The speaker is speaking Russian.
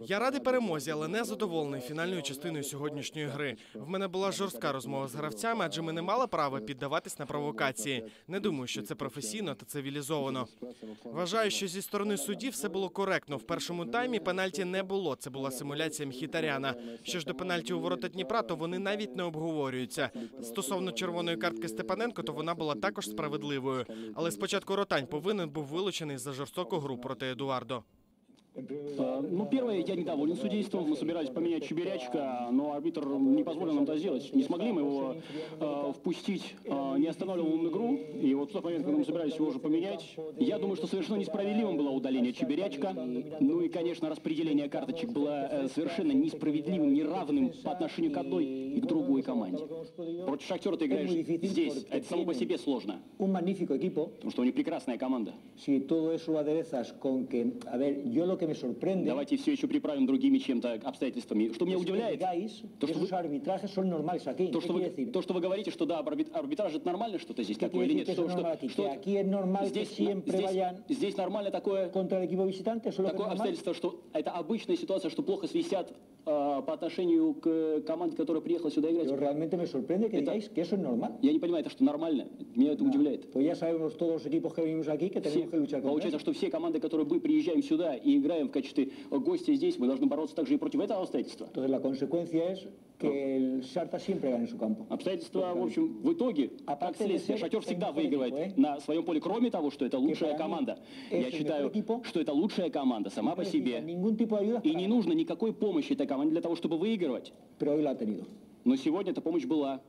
Я радий перемозі, але не задоволений фінальною частиною сьогоднішньої гри. В мене була жорстка розмова з гравцями, адже ми не мали права піддаватись на провокації. Не думаю, що це професійно та цивілізовано. Вважаю, що зі сторони суддів все було коректно. В першому таймі пенальті не було. Це була симуляція Мхітаряна. Що ж до пенальті у ворота Дніпра, то вони навіть не обговорюються. Стосовно червоної картки Степаненко, то вона була також справедливою. Але спочатку Ротань повинен був вилучений за жорстоку гру проти Едуардо. Э, Ну, первое, я недоволен судейством. Мы собирались поменять Чебирячка, но арбитр не позволил нам это сделать. Не смогли мы его э, впустить, э, не останавливал он игру. И вот в тот момент, когда мы собирались его уже поменять, я думаю, что совершенно несправедливым было удаление Чебирячка. Ну и, конечно, распределение карточек было э, совершенно несправедливым, неравным по отношению к одной и к другой команде. Против Шахтера ты играешь здесь. Это само по себе сложно, потому что у них прекрасная команда. si todo eso lo aderezas con que, a ver, yo lo que me sorprende Давайте все еще приправим другими чем-то обстоятельствами. Что меня que удивляет, то, que что вы, то, ¿Qué что вы, то, что вы говорите, что да, арбит- арбитраж это нормально что-то здесь ¿Qué такое или нет? que Что, что, Que que здесь, здесь, здесь нормально такое, que такое обстоятельство, что это обычная ситуация, что плохо свистят э, по отношению к команде, которая приехала сюда играть. Que Это- que. Я не понимаю, это что нормально? Меня это удивляет. Pues ya sabemos todos los equipos que venimos aquí que tenemos que luchar получается, что все команды, которые мы приезжаем сюда и играем в качестве гостя здесь, мы должны бороться также и против этого обстоятельства. Обстоятельства, в общем, в итоге, как следствие, Шатер всегда выигрывает ¿eh? на своем поле, кроме того, что это лучшая команда. Я считаю, что это лучшая команда сама по себе. И не нужно никакой помощи этой команде для того, чтобы выигрывать. Но сегодня эта помощь была.